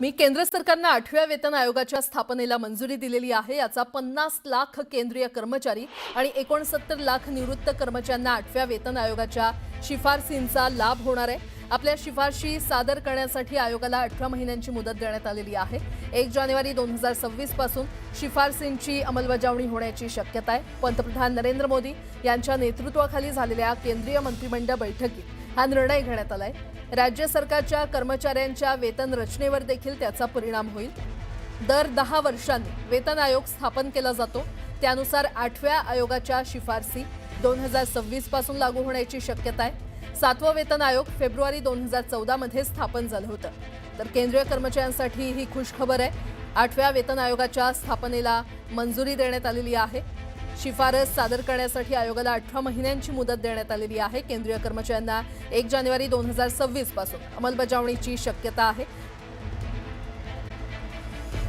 मी केंद्र सरकारनं आठव्या वेतन आयोगाच्या स्थापनेला मंजुरी दिलेली आहे. याचा पन्नास लाख केंद्रीय कर्मचारी आणि एकोणसत्तर लाख निवृत्त कर्मचाऱ्यांना आठव्या वेतन आयोगाच्या शिफारसींचा लाभ होणार आहे. आपल्या शिफारशी सादर करण्यासाठी आयोगाला अठरा महिन्यांची मुदत देण्यात आलेली आहे. एक जानेवारी दोन हजार सव्वीसपासून शिफारसींची अंमलबजावणी होण्याची शक्यता आहे. पंतप्रधान नरेंद्र मोदी यांच्या नेतृत्वाखाली झालेल्या केंद्रीय मंत्रिमंडळ बैठकीत हा निर्णय घेण्यात आलाय. राज्य सरकारच्या कर्मचाऱ्यांच्या वेतन रचनेवर देखील त्याचा परिणाम होईल. दर दहा वर्षांनी वेतन आयोग स्थापन केला जातो. त्यानुसार आठव्या आयोगाच्या शिफारसी दोन हजार सव्वीसपासून लागू होण्याची शक्यता आहे सातवं वेतन आयोग फेब्रुवारी दोन हजार चौदामध्ये स्थापन झालं होतं. तर केंद्रीय कर्मचाऱ्यांसाठी ही खुशखबर आहे. आठव्या वेतन आयोगाच्या स्थापनेला मंजुरी देण्यात आलेली आहे. शिफारस सादर करण्यासाठी आयोगाला अठरा महिन्यांची मुदत देण्यात आलेली आहे. केंद्रीय कर्मचाऱ्यांना एक जानेवारी दोन हजार सव्वीसपासून अंमलबजावणीची शक्यता आहे.